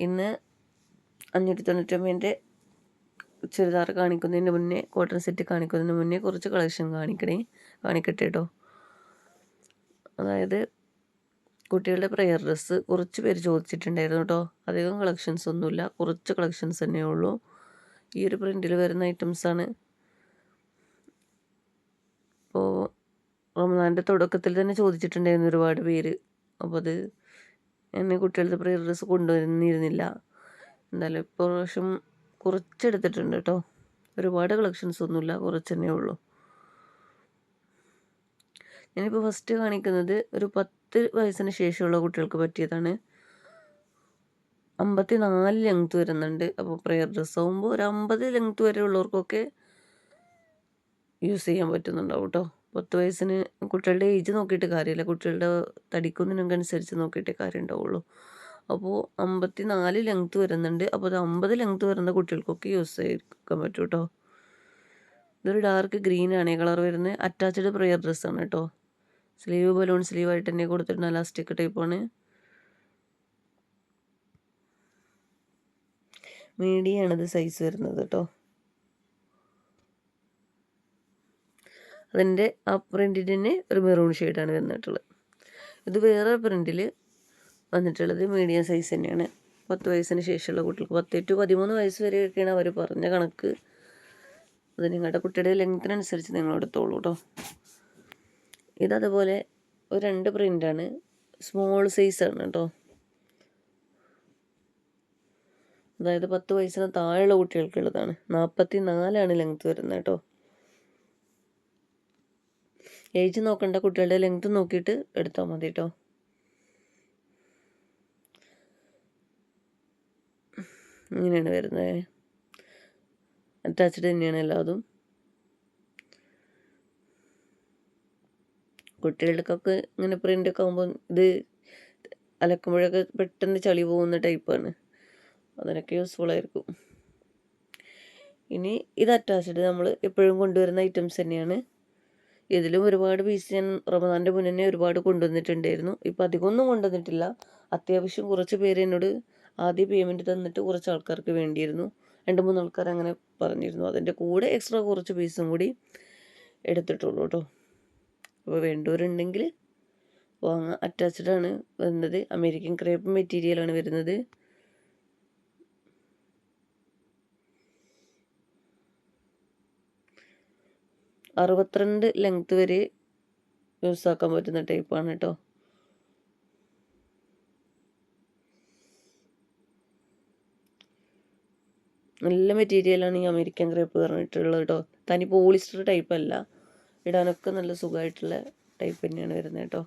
ഇന്ന് അഞ്ഞൂറ്റി തൊണ്ണൂറ്റൊമ്പതിന്റെ ചുരിദാർ കാണിക്കുന്നതിന് മുന്നേ കോട്ടൺ സെറ്റ് കാണിക്കുന്നതിന് മുന്നേ കുറച്ച് കളക്ഷൻ കാണിക്കണേ കാണിക്കട്ടെ കേട്ടോ അതായത് കുട്ടികളുടെ പ്രയർ ഡ്രസ്സ് കുറച്ച് പേര് ചോദിച്ചിട്ടുണ്ടായിരുന്നു കേട്ടോ അധികം കളക്ഷൻസ് ഒന്നുമില്ല കുറച്ച് കളക്ഷൻസ് തന്നെ ഉള്ളൂ. ഈ ഒരു പ്രിന്റിൽ വരുന്ന ഐറ്റംസാണ് അപ്പോൾ റമദാന്റെ തുടക്കത്തിൽ തന്നെ ചോദിച്ചിട്ടുണ്ടായിരുന്നു ഒരുപാട് പേര്. അപ്പോൾ അത് എന്നെ കുട്ടികളുടെ പ്രിയർ ഡ്രസ്സ് കൊണ്ടുവന്നിരുന്നില്ല. എന്തായാലും ഇപ്പോൾ പ്രാവശ്യം കുറച്ചെടുത്തിട്ടുണ്ട് കേട്ടോ ഒരുപാട് കളക്ഷൻസ് ഒന്നുമില്ല കുറച്ച് തന്നെ ഉള്ളൂ. ഞാനിപ്പോൾ ഫസ്റ്റ് കാണിക്കുന്നത് ഒരു പത്ത് വയസ്സിന് ശേഷമുള്ള കുട്ടികൾക്ക് പറ്റിയതാണ്. അമ്പത്തി നാല് ലെങ്ത് വരുന്നുണ്ട്. അപ്പോൾ പ്രെയർ ഡ്രസ്സ് ആകുമ്പോൾ ഒരു അമ്പത് ലെങ്ത് വരെ ഉള്ളവർക്കൊക്കെ യൂസ് ചെയ്യാൻ പറ്റുന്നുണ്ടാവും കേട്ടോ പത്ത് വയസ്സിന് കുട്ടികളുടെ ഏജ് നോക്കിയിട്ട് കാര്യമില്ല. കുട്ടികളുടെ തടിക്കുന്നതിനൊക്കെ അനുസരിച്ച് നോക്കിയിട്ടേ കാര്യം ഉണ്ടാവുള്ളൂ അപ്പോൾ അമ്പത്തി നാല് ലെങ്ത് വരുന്നുണ്ട്. അപ്പോൾ അത് അമ്പത് ലെങ്ത് വരുന്ന കുട്ടികൾക്കൊക്കെ യൂസ് ചെയ്യിക്കാൻ പറ്റും കേട്ടോ ഇതൊരു ഡാർക്ക് ഗ്രീൻ ആണ്. കളർ വരുന്നത്. അറ്റാച്ച്ഡ് പ്രെയർ ഡ്രസ്സാണ് കേട്ടോ. സ്ലീവ് ബലൂൺ സ്ലീവ് ആയിട്ട് തന്നെ കൊടുത്തിട്ടുണ്ട്. അലാസ്റ്റിക് ടൈപ്പാണ് മീഡിയാണിത് സൈസ് വരുന്നത് കേട്ടോ. അതിന്റെ ആ പ്രിന്റിന് തന്നെ ഒരു മെറൂൺ ഷെയ്ഡാണ് വന്നിട്ടുള്ളത്. ഇത് വേറെ പ്രിന്റിൽ വന്നിട്ടുള്ളത് മീഡിയം സൈസ് തന്നെയാണ്. പത്ത് വയസ്സിന് ശേഷമുള്ള കുട്ടികൾക്ക് പത്ത് ടു പതിമൂന്ന് വയസ്സ് വരെയൊക്കെയാണ് അവർ പറഞ്ഞ കണക്ക്. അത് നിങ്ങളുടെ കുട്ടിയുടെ ലെങ്ത്തിനനുസരിച്ച് നിങ്ങൾ എടുത്തോളൂ കേട്ടോ ഇതതുപോലെ ഒരു രണ്ട് പ്രിന്റാണ് സ്മോൾ സൈസാണ് കേട്ടോ അതായത് പത്ത് വയസ്സിന് താഴെയുള്ള കുട്ടികൾക്കുള്ളതാണ്. നാൽപ്പത്തി നാലാണ് ലെങ്ത്ത് വരുന്നത് കേട്ടോ ഏജ് നോക്കണ്ട കുട്ടികളുടെ ലെങ്ത് നോക്കിയിട്ട് എടുത്താൽ മതി കേട്ടോ ഇങ്ങനെയാണ് വരുന്നത് അറ്റാച്ച്ഡ് തന്നെയാണ് എല്ലാതും. കുട്ടികൾക്കൊക്കെ ഇങ്ങനെ പ്രിന്റൊക്കെ ആകുമ്പോൾ ഇത് അലക്കുമ്പോഴൊക്കെ പെട്ടെന്ന് ചളി പോകുന്ന ടൈപ്പാണ് അതിനൊക്കെ യൂസ്ഫുൾ ആയിരിക്കും. ഇനി ഇത് അറ്റാച്ച്ഡ് നമ്മൾ എപ്പോഴും കൊണ്ടുവരുന്ന ഐറ്റംസ് തന്നെയാണ്. ഇതിലും ഒരുപാട് പീസ് ഞാൻ റമദാന്റെ മുന്നേ ഒരുപാട് കൊണ്ടുവന്നിട്ടുണ്ടായിരുന്നു. ഇപ്പോൾ അധികമൊന്നും കൊണ്ടുവന്നിട്ടില്ല. അത്യാവശ്യം കുറച്ച് പേര് എന്നോട് ആദ്യം പേയ്മെന്റ് തന്നിട്ട് കുറച്ച് ആൾക്കാർക്ക് വേണ്ടിയിരുന്നു. രണ്ട് മൂന്ന് ആൾക്കാർ അങ്ങനെ പറഞ്ഞിരുന്നു. അതിന്റെ കൂടെ എക്സ്ട്രാ കുറച്ച് പീസും കൂടി എടുത്തിട്ടുള്ളൂ കേട്ടോ. അപ്പോൾ വേണ്ടവരുണ്ടെങ്കിൽ വാങ്ങാം. അറ്റാച്ച്ഡ് ആണ് വരുന്നത്. അമേരിക്കൻ ക്രേപ്പ് മെറ്റീരിയലാണ് വരുന്നത്. അറുപത്തിരണ്ട് ലെങ്ത് വരെ യൂസ് ആക്കാൻ പറ്റുന്ന ടൈപ്പാണ് കേട്ടോ നല്ല മെറ്റീരിയലാണ് ഈ അമേരിക്കൻ ക്രേപ്പ് പറഞ്ഞിട്ടുള്ളത് കേട്ടോ തനി പോളിസ്റ്റർ ടൈപ്പ് അല്ല. ഇടാനൊക്കെ നല്ല സുഖമായിട്ടുള്ള ടൈപ്പ് തന്നെയാണ് വരുന്നത് കേട്ടോ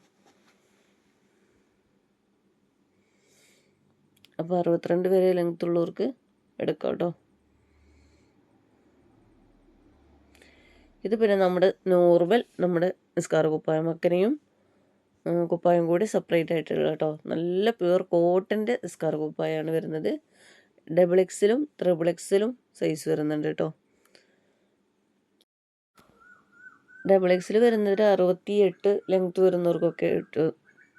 അപ്പോൾ അറുപത്തിരണ്ട് വരെ ലെങ്ത് ഉള്ളവർക്ക് എടുക്കാം കേട്ടോ ഇത് പിന്നെ നമ്മുടെ നോർമൽ നമ്മുടെ നിസ്കാര കുപ്പായം മക്കനെയും കുപ്പായം കൂടി സെപ്പറേറ്റ് ആയിട്ടുള്ള കേട്ടോ നല്ല പ്യുവർ കോട്ടന്റെ നിസ്കാര കുപ്പായമാണ് വരുന്നത്. ഡബിൾ എക്സിലും ത്രിബിൾ എക്സിലും സൈസ് വരുന്നുണ്ട് കേട്ടോ ഡബിൾ എക്സിൽ വരുന്നത് അറുപത്തി എട്ട് ലെങ്ത് വരുന്നവർക്കൊക്കെ ഇട്ട്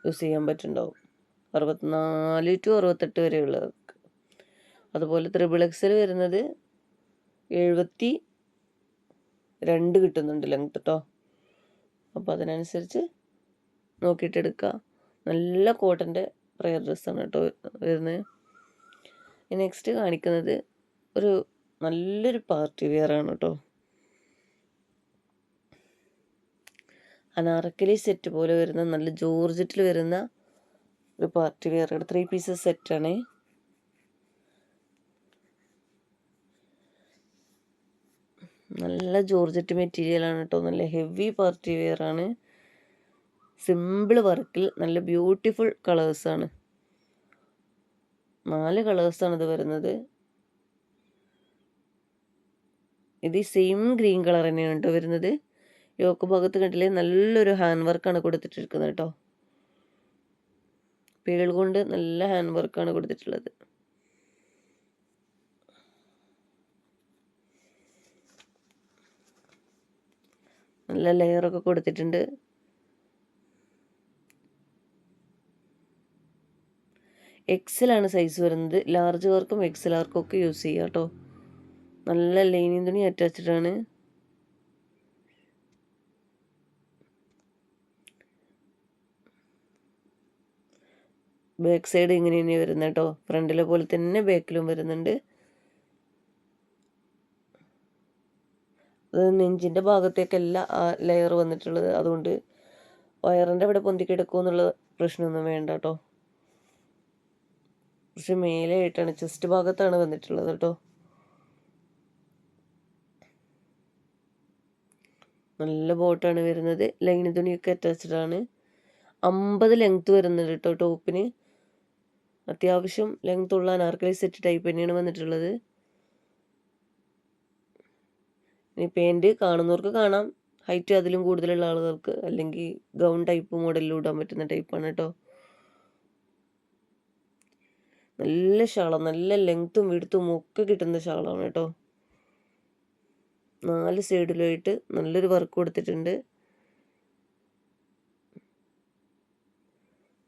യൂസ് ചെയ്യാൻ പറ്റുന്നുണ്ടാവും അറുപത്തിനാല് ടു അറുപത്തെട്ട് വരെയുള്ളവർക്ക്. അതുപോലെ ത്രിബിൾ എക്സിൽ വരുന്നത് എഴുപത്തി രണ്ട് കിട്ടുന്നുണ്ട് ലെങ്ത് കേട്ടോ അപ്പോൾ അതിനനുസരിച്ച് നോക്കിയിട്ട് എടുക്കുക നല്ല കോട്ടന്റെ പ്രയർ ഡ്രസ്സാണ് കേട്ടോ വരുന്നത്. നെക്സ്റ്റ് കാണിക്കുന്നത് ഒരു നല്ലൊരു പാർട്ടി വെയർ ആണ് കേട്ടോ. അനാർക്കലി സെറ്റ് പോലെ വരുന്ന നല്ല ജോർജറ്റിൽ വരുന്ന ഒരു പാർട്ടി വെയർ ത്രീ പീസസ് സെറ്റാണേ നല്ല ജോർജറ്റ് മെറ്റീരിയലാണ് കേട്ടോ. നല്ല ഹെവി പാർട്ടി വെയർ ആണ്. സിമ്പിൾ വർക്കിൽ നല്ല ബ്യൂട്ടിഫുൾ കളേഴ്സാണ് നാല് കളേഴ്സാണ് ഇത് വരുന്നത്. ഇത് സെയിം ഗ്രീൻ കളർ തന്നെയാണ് കേട്ടോ വരുന്നത്. യോക്ക് ഭാഗത്ത് കണ്ടില്ലേ? നല്ലൊരു ഹാൻഡ് വർക്കാണ് കൊടുത്തിട്ടിരിക്കുന്നത് കേട്ടോ. പേൾ കൊണ്ട് നല്ല ഹാൻഡ് വർക്കാണ് കൊടുത്തിട്ടുള്ളത്. നല്ല ലെയറൊക്കെ കൊടുത്തിട്ടുണ്ട്. എക്സലാണ് സൈസ് വരുന്നത്. ലാർജുകാർക്കും എക്സലാർക്കും ഒക്കെ യൂസ് ചെയ്യാം കേട്ടോ നല്ല ലൈനിങ് തുണി അറ്റാച്ചിട്ടാണ് ബാക്ക് സൈഡ് ഇങ്ങനെ തന്നെ കേട്ടോ ഫ്രണ്ടിലെ പോലെ തന്നെ ബാക്കിലും വരുന്നുണ്ട്. അത് നെഞ്ചിന്റെ ഭാഗത്തേക്കല്ല ആ ലെയർ വന്നിട്ടുള്ളത്. അതുകൊണ്ട് വയറിന്റെ അവിടെ പൊന്തിക്കിടക്കും എന്നുള്ള പ്രശ്നമൊന്നും വേണ്ട കേട്ടോ കുറച്ച് മേലെയായിട്ടാണ് ചെസ്റ്റ് ഭാഗത്താണ് വന്നിട്ടുള്ളത് കേട്ടോ നല്ല ബോട്ടാണ് വരുന്നത്. ലൈന് തുണിയൊക്കെ അറ്റാച്ച്ഡ് ആണ്. അമ്പത് ലെങ്ത് വരുന്നുണ്ട് കേട്ടോ ടോപ്പിന് അത്യാവശ്യം ലെങ്ത് ഉള്ള അനാർക്കലി സെറ്റ് ടൈപ്പ് തന്നെയാണ് വന്നിട്ടുള്ളത്. ഇനി പാന്റ് കാണുന്നവർക്ക് കാണാം. ഹൈറ്റ് അതിലും കൂടുതലുള്ള ആളുകൾക്ക് അല്ലെങ്കിൽ ഗൗൺ ടൈപ്പ് മോഡലിൽ ഇടാൻ പറ്റുന്ന ടൈപ്പാണ് കേട്ടോ നല്ല ഷാളാണ് നല്ല ലെങ്ത്തും വിടുത്തും ഒക്കെ കിട്ടുന്ന ഷാളാണ് കേട്ടോ നാല് സൈഡിലായിട്ട് നല്ലൊരു വർക്ക് കൊടുത്തിട്ടുണ്ട്.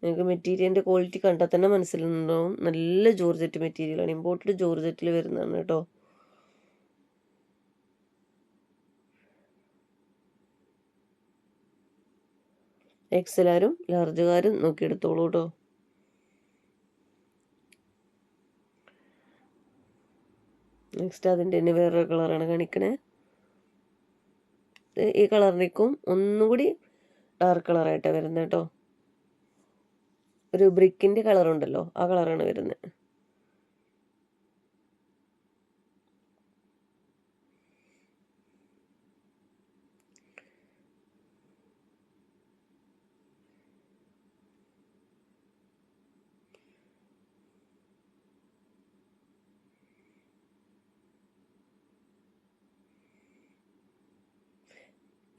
നിങ്ങൾക്ക് മെറ്റീരിയലിന്റെ ക്വാളിറ്റി കണ്ടാൽ തന്നെ മനസ്സിലുണ്ടാവും നല്ല ജോർജറ്റ് മെറ്റീരിയലാണ് ഇമ്പോർട്ടഡ് ജോർജറ്റിൽ വരുന്നതാണ് കേട്ടോ എക്സലാരും ലാർജുകാരും നോക്കിയെടുത്തോളൂ കേട്ടോ നെക്സ്റ്റ് അതിന്റെ തന്നെ വേറൊരു കളറാണ് കാണിക്കണേ. ഈ കളറിലേക്കും ഒന്നും കൂടി ഡാർക്ക് കളറായിട്ടാണ് വരുന്നത് കേട്ടോ ഒരു ബ്രിക്കിന്റെ കളറുണ്ടല്ലോ ആ കളറാണ് വരുന്നത്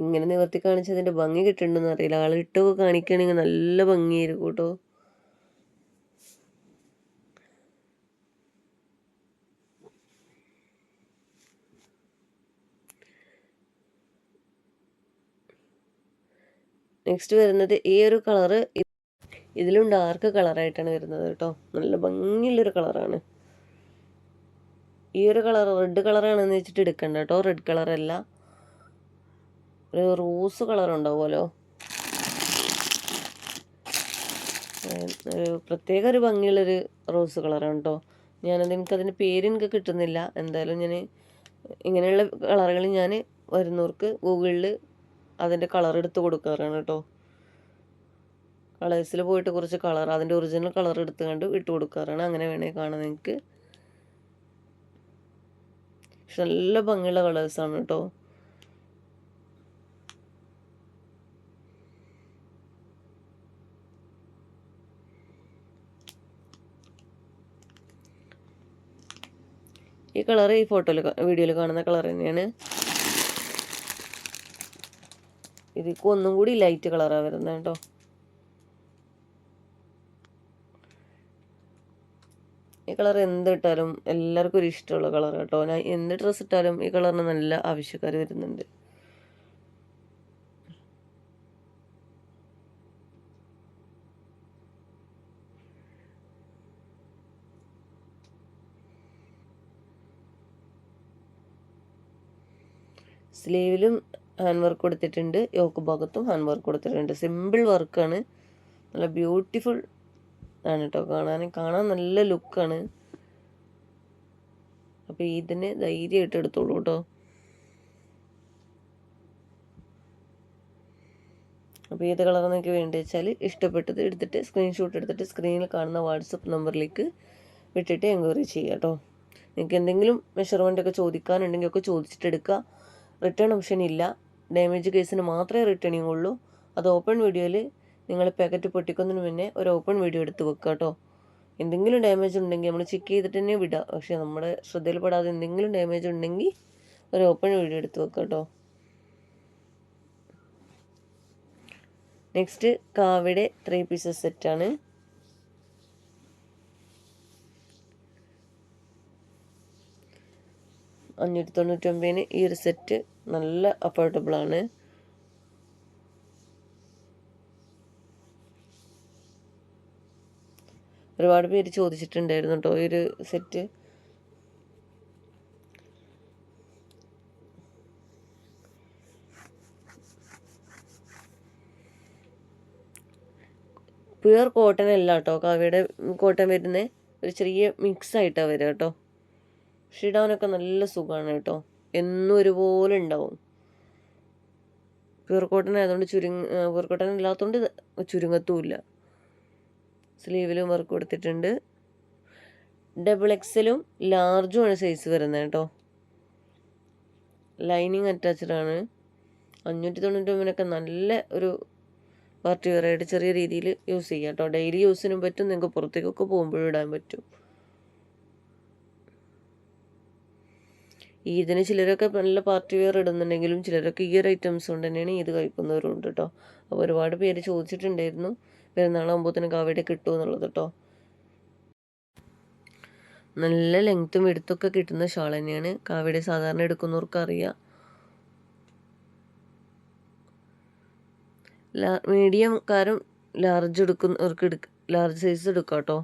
ഇങ്ങനെ നിവർത്തി കാണിച്ചതിന്റെ ഭംഗി കിട്ടുന്നുണ്ടെന്ന് അറിയില്ല. ആളിട്ട് കാണിക്കുകയാണെങ്കിൽ നല്ല ഭംഗിയായിരിക്കും കേട്ടോ. നെക്സ്റ്റ് വരുന്നത് ഈ ഒരു കളറ് ഇതിലും ഡാർക്ക് കളറായിട്ടാണ് വരുന്നത് കേട്ടോ. നല്ല ഭംഗിയുള്ളൊരു കളറാണ്. ഈ ഒരു കളർ റെഡ് കളറാണെന്ന് വെച്ചിട്ട് എടുക്കണ്ട കേട്ടോ. റെഡ് കളറല്ല. ഒരു റോസ് കളർ ഉണ്ടാവുമല്ലോ. പ്രത്യേക ഒരു ഭംഗിയുള്ളൊരു റോസ് കളറാണ് കേട്ടോ. ഞാനത് എനിക്ക് അതിന്റെ പേര് എനിക്ക് കിട്ടുന്നില്ല. എന്തായാലും ഞാൻ ഇങ്ങനെയുള്ള കളറുകൾ ഞാൻ വരുന്നവർക്ക് ഗൂഗിളിൽ അതിന്റെ കളർ എടുത്ത് കൊടുക്കാറാണ് കേട്ടോ. കളേഴ്സിൽ പോയിട്ട് കുറച്ച് കളർ അതിന്റെ ഒറിജിനൽ കളർ എടുത്ത് കണ്ട് ഇട്ട് കൊടുക്കാറാണ് അങ്ങനെ വേണേൽ കാണാൻ നിങ്ങൾക്ക് പക്ഷെ നല്ല ഭംഗിയുള്ള കളേഴ്സാണ് കേട്ടോ. ഈ കളർ ഈ ഫോട്ടോയിൽ വീഡിയോയിൽ കാണുന്ന കളർ തന്നെയാണ്. ഇതിക്ക് ഒന്നും കൂടി ലൈറ്റ് കളറാണ് വരുന്നത് കേട്ടോ. ഈ കളർ എന്ത് ഇട്ടാലും എല്ലാവർക്കും ഒരു ഇഷ്ടമുള്ള കളർ കേട്ടോ. ഞാൻ എന്ത് ഡ്രസ്സ് ഇട്ടാലും ഈ കളറിന് നല്ല ആവശ്യക്കാർ വരുന്നുണ്ട്. സ്ലീവിലും ഹാൻഡ് വർക്ക് കൊടുത്തിട്ടുണ്ട്. യോക്ക് ഭാഗത്തും ഹാൻഡ് വർക്ക് കൊടുത്തിട്ടുണ്ട് സിമ്പിൾ വർക്കാണ് നല്ല ബ്യൂട്ടിഫുൾ ആണ് കേട്ടോ കാണാൻ കാണാൻ നല്ല ലുക്കാണ് അപ്പോൾ ഇതിന് ധൈര്യമായിട്ട് എടുത്തോളൂ കേട്ടോ അപ്പോൾ ഏത് കളർ നിങ്ങൾക്ക് വേണ്ടി വെച്ചാൽ ഇഷ്ടപ്പെട്ടത് എടുത്തിട്ട് സ്ക്രീൻഷോട്ട് എടുത്തിട്ട് സ്ക്രീനിൽ കാണുന്ന വാട്സപ്പ് നമ്പറിലേക്ക് വിട്ടിട്ട് എൻക്വയറി ചെയ്യുക കേട്ടോ നിങ്ങൾക്ക് എന്തെങ്കിലും മെഷർമെന്റ് ഒക്കെ ചോദിക്കാനുണ്ടെങ്കിൽ ഒക്കെ ചോദിച്ചിട്ട് എടുക്കുക റിട്ടേൺ ഓപ്ഷൻ ഇല്ല. ഡാമേജ് കേസിന് മാത്രമേ റിട്ടേണിങ് ഉള്ളൂ. അത് ഓപ്പൺ വീഡിയോയിൽ നിങ്ങൾ പാക്കറ്റ് പൊട്ടിക്കുന്നതിന് മുന്നേ ഒരു ഓപ്പൺ വീഡിയോ എടുത്ത് വെക്കുക കേട്ടോ. എന്തെങ്കിലും ഡാമേജ് ഉണ്ടെങ്കിൽ നമ്മൾ ചെക്ക് ചെയ്തിട്ട് തന്നെ വിടാം. പക്ഷേ നമ്മുടെ ശ്രദ്ധയിൽപ്പെടാതെ എന്തെങ്കിലും ഡാമേജ് ഉണ്ടെങ്കിൽ ഒരു ഓപ്പൺ വീഡിയോ എടുത്ത് വെക്കുക കേട്ടോ. നെക്സ്റ്റ് കാവിടെ ത്രീ പീസസ് സെറ്റാണ് അഞ്ഞൂറ്റി തൊണ്ണൂറ്റൊമ്പതിന് ഈ ഒരു സെറ്റ് നല്ല അഫോർഡബിളാണ് ഒരുപാട് പേര് ചോദിച്ചിട്ടുണ്ടായിരുന്നു കേട്ടോ ഈ ഒരു സെറ്റ് പ്യുവർ കോട്ടൺ അല്ല കേട്ടോ കാവ്യയുടെ കോട്ടൺ വരുന്നത് ഒരു ചെറിയ മിക്സ് ആയിട്ടാണ് വരിക കേട്ടോ ഷീഡാനൊക്കെ നല്ല സുഖമാണ് കേട്ടോ എന്നും ഒരുപോലെ ഉണ്ടാവും. പീർക്കോട്ടൻ ആയതുകൊണ്ട് ചുരുങ്ങ പീർക്കോട്ടൻ ഇല്ലാത്തതുകൊണ്ട് ചുരുങ്ങത്തുമില്ല. സ്ലീവിലും വർക്ക് കൊടുത്തിട്ടുണ്ട്. ഡബിൾ എക്സലും ലാർജും ആണ് സൈസ് വരുന്നത് കേട്ടോ. ലൈനിങ് അറ്റാച്ച്ഡ് ആണ്. അഞ്ഞൂറ്റി തൊണ്ണൂറ്റി ഒമ്പതിനൊക്കെ നല്ല ഒരു പാർട്ടി ആയിട്ട് ചെറിയ രീതിയിൽ യൂസ് ചെയ്യാം കേട്ടോ. ഡെയിലി യൂസിനും പറ്റും. നിങ്ങൾക്ക് പുറത്തേക്കൊക്കെ പോകുമ്പോഴും ഇടാൻ പറ്റും. ഇതിന് ചിലരൊക്കെ നല്ല പാർട്ടി വെയർ ഇടുന്നുണ്ടെങ്കിലും ചിലരൊക്കെ ഈ ഒരു ഐറ്റംസ് കൊണ്ട് തന്നെയാണ് ഈദ് കഴിക്കുന്നവരുണ്ട് കേട്ടോ അപ്പോൾ ഒരുപാട് പേര് ചോദിച്ചിട്ടുണ്ടായിരുന്നു പെരുന്നാളാകുമ്പോഴത്തേനും കാവയുടെ കിട്ടുമോ എന്നുള്ളത് കേട്ടോ നല്ല ലെങ്ത്തും എടുത്തൊക്കെ കിട്ടുന്ന ഷാൾ തന്നെയാണ് കാവയുടെ സാധാരണ എടുക്കുന്നവർക്ക് അറിയാം. മീഡിയം കാരം ലാർജ് എടുക്കുന്നവർക്ക് എടുക്ക ലാർജ് സൈസ് എടുക്കാം കേട്ടോ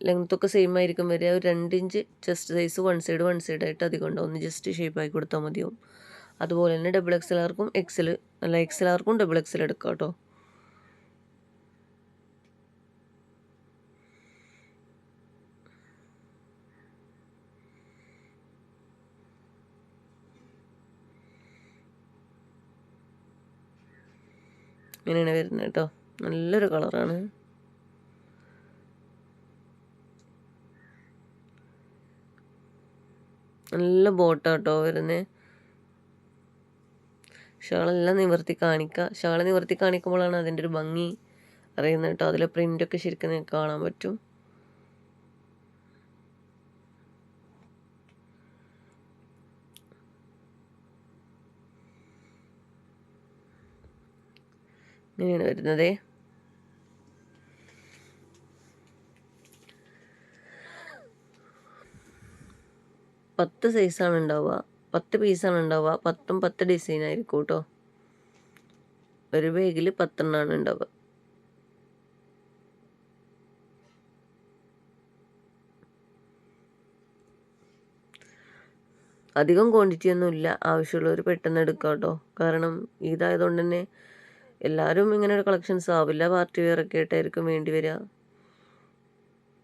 ലെങ്ത്തൊക്കെ സെയിം ആയിരിക്കും വരിക. ഒരു രണ്ട് inch chest size one side one side ആയിട്ട് അധികം ഉണ്ടാവും ഒന്ന് ജസ്റ്റ് ഷേപ്പ് ആക്കി കൊടുത്താൽ മതിയാവും. അതുപോലെ തന്നെ ഡബിൾ എക്സ് ആർക്കും എക്സൽ അല്ല എക്സ് ആർക്കും ഡബിൾ എക്സൽ എടുക്കാം കേട്ടോ ഇങ്ങനെയാണ് വരുന്നത് കേട്ടോ നല്ലൊരു കളറാണ് നല്ല ബോട്ടാട്ടോ വരുന്നത് ഷാളെല്ലാം നിവർത്തി കാണിക്കുക ഷാള നിവർത്തി കാണിക്കുമ്പോഴാണ് അതിന്റെ ഒരു ഭംഗി അറിയുന്നത് കേട്ടോ. അതിലെ പ്രിന്റൊക്കെ ശരിക്കും നിങ്ങൾക്ക് കാണാൻ പറ്റും. ഇങ്ങനെയാണ് വരുന്നത്. പത്ത് സൈസാണ് ഉണ്ടാവുക. പത്ത് പീസാണ് ഉണ്ടാവുക. പത്തും പത്ത് ഡിസൈൻ ആയിരിക്കും കേട്ടോ ഒരു ബാഗിൽ പത്തെണ്ണമാണ് ഉണ്ടാവുക. അധികം ക്വാണ്ടിറ്റി ഒന്നും ഇല്ല. ആവശ്യമുള്ളവർ പെട്ടെന്ന് എടുക്കാം കേട്ടോ കാരണം ഇതായതുകൊണ്ട് തന്നെ എല്ലാവരും ഇങ്ങനെ ഒരു കളക്ഷൻസ് ആവില്ല. പാർട്ടി വെയർ ഒക്കെ ആയിട്ടായിരിക്കും വേണ്ടി വരിക.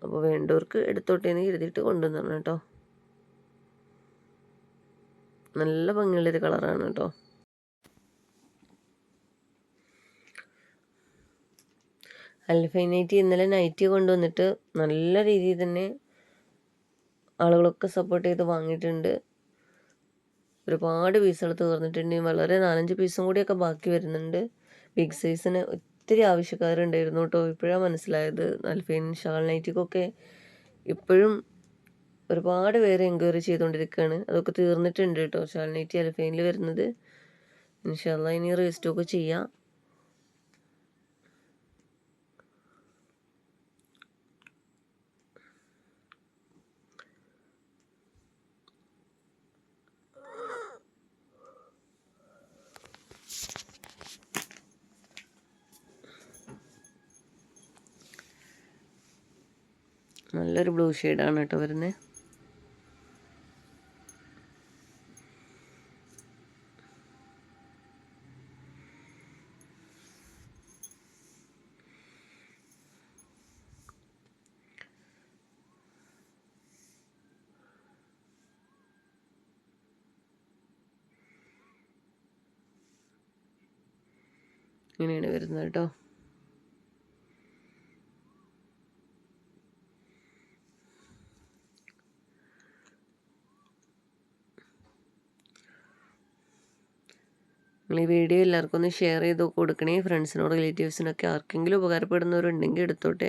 അപ്പോൾ വേണ്ടവർക്ക് എടുത്തോട്ടേന്ന് കരുതിയിട്ട് കൊണ്ടുവന്നു കേട്ടോ നല്ല ഭംഗിയുള്ളൊരു കളറാണ് കേട്ടോ. അൽഫൈനൈറ്റി ഇന്നലെ നൈറ്റി കൊണ്ടുവന്നിട്ട് നല്ല രീതിയിൽ തന്നെ ആളുകളൊക്കെ സപ്പോർട്ട് ചെയ്ത് വാങ്ങിയിട്ടുണ്ട്. ഒരുപാട് പീസുകൾ തീർന്നിട്ടുണ്ട്. വളരെ നാലഞ്ച് പീസും കൂടിയൊക്കെ ബാക്കി വരുന്നുണ്ട്. ബിഗ് സൈസിന് ഒത്തിരി ആവശ്യക്കാരുണ്ടായിരുന്നു കേട്ടോ. ഇപ്പോഴാണ് മനസ്സിലായത്. അൽഫൈൻ ഷാൾ നൈറ്റിക്കൊക്കെ ഇപ്പോഴും ഒരുപാട് പേര് എൻക്വയറി ചെയ്തുകൊണ്ടിരിക്കുകയാണ്. അതൊക്കെ തീർന്നിട്ടുണ്ട് കേട്ടോ. ഷാൾ അലഫൈനിൽ വരുന്നത്. ഇൻഷാല്ല ഇനി റീസ്റ്റോക്ക് ചെയ്യാം. നല്ലൊരു ബ്ലൂ ഷെയ്ഡാണ് കേട്ടോ വരുന്നത് ഇങ്ങനെയാണ് വരുന്നത് കേട്ടോ. നിങ്ങൾ ഈ വീഡിയോ എല്ലാവർക്കും ഒന്ന് ഷെയർ ചെയ്ത് കൊടുക്കണേ. ഫ്രണ്ട്സിനോ റിലേറ്റീവ്സിനൊക്കെ ആർക്കെങ്കിലും ഉപകാരപ്പെടുന്നവരുണ്ടെങ്കിൽ എടുത്തോട്ടെ.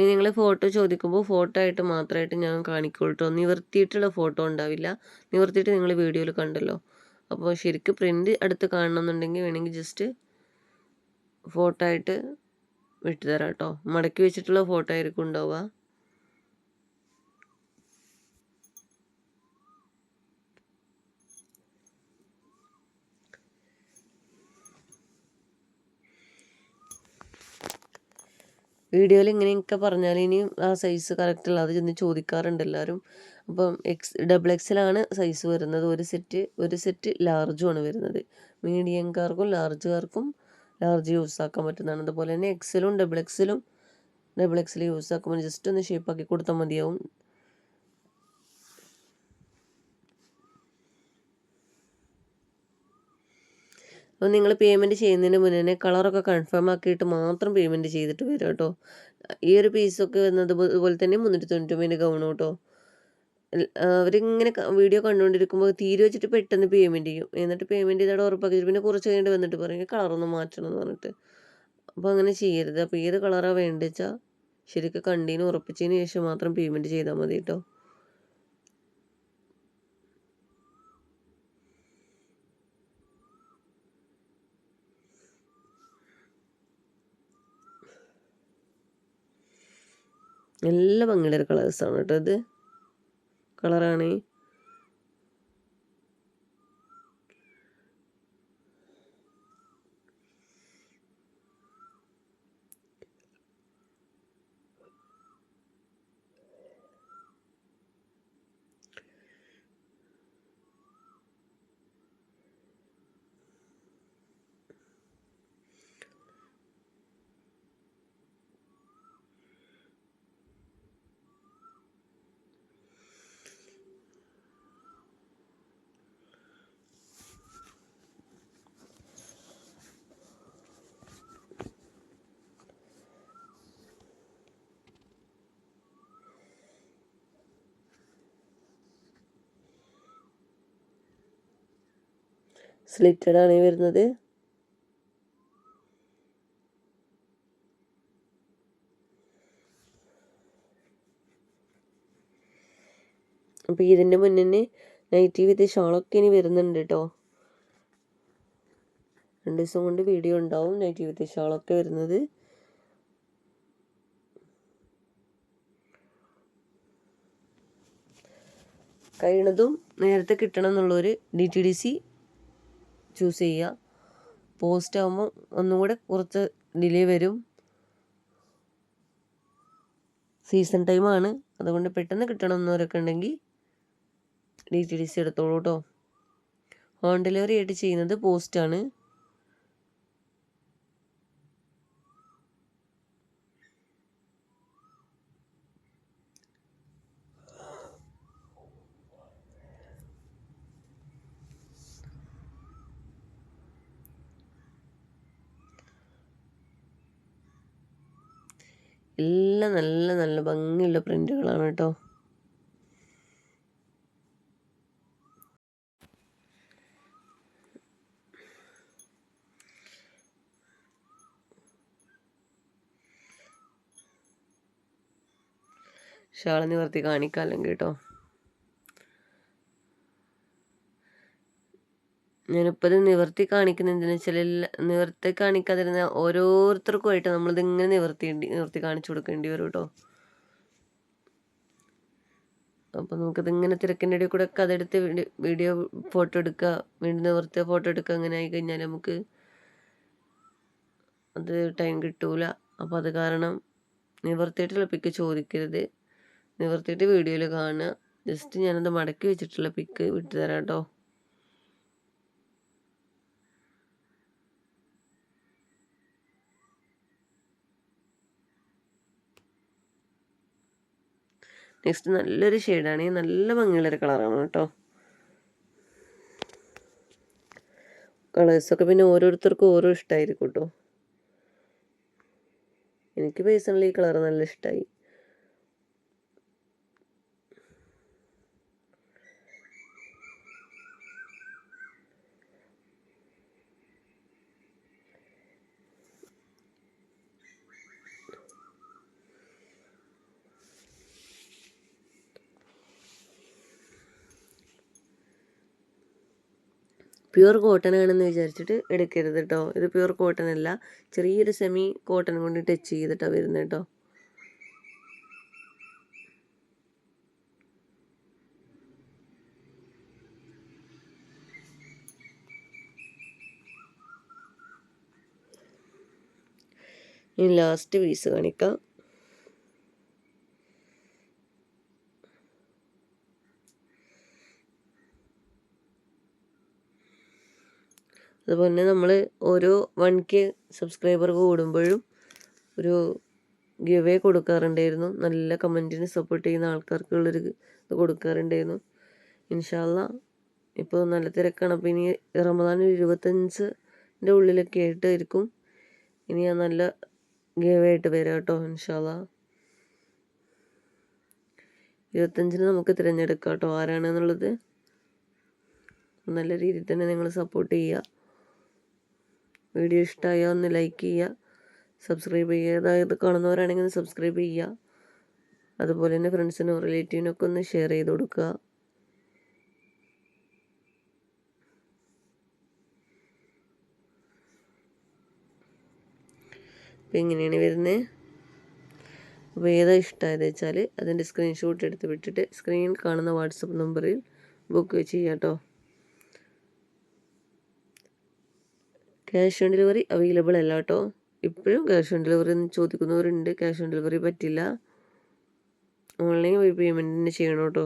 ഇനി നിങ്ങൾ ഫോട്ടോ ചോദിക്കുമ്പോൾ ഫോട്ടോ ആയിട്ട് മാത്രമായിട്ട് ഞാൻ കാണിക്കുള്ളൂ നിവർത്തിയിട്ടുള്ള ഫോട്ടോ ഉണ്ടാവില്ല. നിവർത്തിയിട്ട് നിങ്ങൾ വീഡിയോയിൽ കണ്ടല്ലോ. അപ്പോൾ ശരിക്കും പ്രിന്റ് അടുത്ത് കാണണമെന്നുണ്ടെങ്കിൽ വേണമെങ്കിൽ ജസ്റ്റ് ഫോട്ടോ ആയിട്ട് വിട്ടുതരാം കേട്ടോ മടക്കി വെച്ചിട്ടുള്ള ഫോട്ടോ ആയിരിക്കും ഉണ്ടാവുക. വീഡിയോയിൽ ഇങ്ങനെയൊക്കെ പറഞ്ഞാൽ ഇനിയും ആ സൈസ് കറക്റ്റ് അല്ല അത് ചെന്ന് ചോദിക്കാറുണ്ട് എല്ലാവരും. അപ്പം എക്സ് ഡബിൾ എക്സിലാണ് സൈസ് വരുന്നത്. ഒരു സെറ്റ് ഒരു സെറ്റ് ലാർജും ആണ് വരുന്നത്. മീഡിയംകാർക്കും ലാർജുകാർക്കും ലാർജ് യൂസ് ആക്കാൻ പറ്റുന്നതാണ്. അതുപോലെ തന്നെ എക്സലും ഡബിൾ എക്സലും ഡബിൾ എക്സിൽ യൂസ് ആക്കുമ്പോൾ ജസ്റ്റ് ഒന്ന് ഷേപ്പ് ആക്കി കൊടുത്താൽ മതിയാവും. അപ്പോൾ നിങ്ങൾ പേയ്മെന്റ് ചെയ്യുന്നതിന് മുന്നേ കളറൊക്കെ കൺഫേം ആക്കിയിട്ട് മാത്രം പേയ്മെന്റ് ചെയ്തിട്ട് വരും കേട്ടോ ഈ ഒരു പീസൊക്കെ വരുന്നത് അതുപോലെ തന്നെ മുന്നൂറ്റി തൊണ്ണൂറ്റൊമ്പതിന്റെ ഗൗൺ കേട്ടോ അവരിങ്ങനെ വീഡിയോ കണ്ടുകൊണ്ടിരിക്കുമ്പോൾ തീരെ വെച്ചിട്ട് പെട്ടെന്ന് പേയ്മെന്റ് ചെയ്യും. എന്നിട്ട് പേയ്മെന്റ് ചെയ്താൽ ഉറപ്പാക്കി പിന്നെ കുറച്ച് കഴിഞ്ഞിട്ട് വന്നിട്ട് പറയും കളറൊന്ന് മാറ്റണം എന്ന് പറഞ്ഞിട്ട്. അപ്പോൾ അങ്ങനെ ചെയ്യരുത്. അപ്പോൾ ഏത് കളറാണ് വേണ്ടത് വെച്ചാൽ ശരിക്കും കണ്ടീന് ഉറപ്പിച്ചതിന് ശേഷം മാത്രം പേയ്മെന്റ് ചെയ്താൽ മതി കേട്ടോ നല്ല ഭംഗിയുടെ ഒരു കളേഴ്സാണ് കേട്ടോ ഇത്. കളറാണ് സ്ലിറ്റഡ് ആണ് വരുന്നത്. അപ്പോൾ ഇതിന്റെ മുന്നിൽ നൈറ്റി വിത്ത് ഷോളൊക്കെ ഇനി വരുന്നുണ്ട് കേട്ടോ. രണ്ട് ദിവസം കൊണ്ട് വീഡിയോ ഉണ്ടാവും നൈറ്റി വിത്ത് ഷോളൊക്കെ വരുന്നത്. കഴിയണതും നേരത്തെ കിട്ടണം എന്നുള്ളൊരു D T D C choose ചെയ്യുക. പോസ്റ്റ് ആകുമ്പോൾ ഒന്നും കൂടെ കുറച്ച് ഡിലേ വരും. സീസൺ ടൈമാണ് അതുകൊണ്ട് പെട്ടെന്ന് കിട്ടണമെന്നവരൊക്കെ ഉണ്ടെങ്കിൽ ഡി ടി ഡി സി എടുത്തോളൂ കേട്ടോ ഹോം ഡെലിവറി ആയിട്ട് ചെയ്യുന്നത് പോസ്റ്റാണ് എല്ലാം നല്ല നല്ല ഭംഗിയുള്ള പ്രിന്റുകളാണ് കേട്ടോ. ഷാൾ നിവർത്തി കാണിക്കാമല്ലോ കേട്ടോ. ഞാനിപ്പോൾ ഇത് നിവർത്തി കാണിക്കുന്ന എന്തിനാ വെച്ചാൽ നിവർത്തി കാണിക്കാതിരുന്ന ഓരോരുത്തർക്കുമായിട്ട് നമ്മളിത് ഇങ്ങനെ നിവർത്തി നിവർത്തി കാണിച്ചു കൊടുക്കേണ്ടി വരും കേട്ടോ അപ്പോൾ നമുക്കിത് ഇങ്ങനെ തിരക്കിന്റെ ഇടയിൽ കൂടെ ഒക്കെ അതെടുത്ത് വീഡിയോ ഫോട്ടോ എടുക്കുക വീണ്ടും നിവർത്തിയ ഫോട്ടോ എടുക്കുക അങ്ങനെ ആയി കഴിഞ്ഞാൽ നമുക്ക് അത് ടൈം കിട്ടൂല. അപ്പോൾ അത് കാരണം നിവർത്തിയിട്ടുള്ള പിക്ക് ചോദിക്കരുത്. നിവർത്തിയിട്ട് വീഡിയോയിൽ കാണുക. ജസ്റ്റ് ഞാനത് മടക്കി വെച്ചിട്ടുള്ള പിക്ക് വിട്ടുതരാം കേട്ടോ നെക്സ്റ്റ് നല്ലൊരു ഷെയ്ഡാണ് നല്ല ഭംഗിയുള്ളൊരു കളറാണ് കേട്ടോ. കളേഴ്സൊക്കെ പിന്നെ ഓരോരുത്തർക്കും ഓരോ ഇഷ്ടമായിരിക്കും കേട്ടോ. എനിക്ക് പേഴ്സണലി ഈ കളർ നല്ല ഇഷ്ടമായി പ്യുവർ കോട്ടൺ ആണെന്ന് വിചാരിച്ചിട്ട് എടുക്കരുത് കേട്ടോ ഇത് പ്യുർ കോട്ടൺ അല്ല. ചെറിയൊരു സെമി കോട്ടൺ കൊണ്ട് ടച്ച് ചെയ്തിട്ടാണ് വരുന്നത് കേട്ടോ ഇനി ലാസ്റ്റ് പീസ് കാണിക്കാം. അതുപോലെ തന്നെ നമ്മൾ ഓരോ വൺ കെ സബ്സ്ക്രൈബർ കൂടുമ്പോഴും ഒരു ഗിവേ കൊടുക്കാറുണ്ടായിരുന്നു. നല്ല കമന്റിന് സപ്പോർട്ട് ചെയ്യുന്ന ആൾക്കാർക്കുള്ളൊരു ഇത് കൊടുക്കാറുണ്ടായിരുന്നു. ഇൻഷാല്ല ഇപ്പോൾ നല്ല തിരക്കാണ്. അപ്പോൾ ഇനി റമദാൻ ഒരു ഇരുപത്തഞ്ചിന്റെ ഉള്ളിലൊക്കെ ആയിട്ടായിരിക്കും ഇനി ഞാൻ നല്ല ഗിവേ ആയിട്ട് വരാം കേട്ടോ ഇൻഷാല്ല ഇരുപത്തഞ്ചിന് നമുക്ക് തിരഞ്ഞെടുക്കാം കേട്ടോ ആരാണെന്നുള്ളത് നല്ല രീതിയിൽ തന്നെ നിങ്ങൾ സപ്പോർട്ട് ചെയ്യുക വീഡിയോ ഇഷ്ടമായോ ഒന്ന് ലൈക്ക് ചെയ്യുക സബ്സ്ക്രൈബ് ചെയ്യുക അതായത് കാണുന്നവരാണെങ്കിൽ ഒന്ന് സബ്സ്ക്രൈബ് ചെയ്യുക അതുപോലെ തന്നെ ഫ്രണ്ട്സിനും റിലേറ്റീവിനൊക്കെ ഒന്ന് ഷെയർ ചെയ്ത് കൊടുക്കുക അപ്പം ഇങ്ങനെയാണ് വരുന്നത് അപ്പോൾ ഏതാ ഇഷ്ടമായത് വെച്ചാൽ അതിന്റെ സ്ക്രീൻഷോട്ട് എടുത്ത് വിട്ടിട്ട് സ്ക്രീനിൽ കാണുന്ന വാട്സപ്പ് നമ്പറിൽ ബുക്ക് ചെയ്യാം കേട്ടോ ക്യാഷ് ഓൺ ഡെലിവറി അവൈലബിൾ അല്ല കേട്ടോ. ഇപ്പോഴും ക്യാഷ് ഓൺ ഡെലിവറി ചോദിക്കുന്നവരുണ്ട്. ക്യാഷ് ഓൺ ഡെലിവറി പറ്റില്ല. ഓൺലൈൻ വഴി പേയ്മെന്റ് തന്നെ ചെയ്യണം കേട്ടോ.